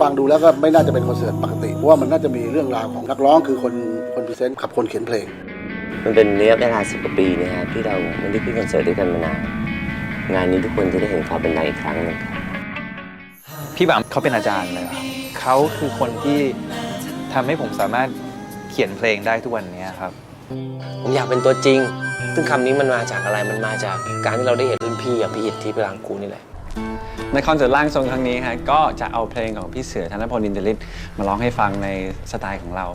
ฟังดูแล้วก็ไม่น่าจะเป็นคอนเสิร์ตปกติว่ามันน่าจะมีเรื่องราวของนักร้องคือคนคนพิเศษขับคนเขียนเพลง มันเป็นระยะเวลาสิบกว่าปีนะครับที่เราไม่ได้ขึ้นคอนเสิร์ตด้วยกันมานานงานนี้ทุกคนจะได้เห็นความเป็นนายอีกครั้งหนึงพี่บัมเขาเป็นอาจารย์เลยครับเขาคือคนที่ทำให้ผมสามารถเขียนเพลงได้ทุกวันนี้ครับ ผมอยากเป็นตัวจริง ซึ่งคำนี้มันมาจากอะไร มันมาจากการที่เราได้เห็นรุ่นพี่อย่างพี่อิทที่พลังกูนี่แหละ ในคอนเสิร์ตร่างทรงครั้งนี้ฮะก็จะเอาเพลงของพี่เสือธนพลอินเดลิตมาร้องให้ฟังในสไตล์ของเรา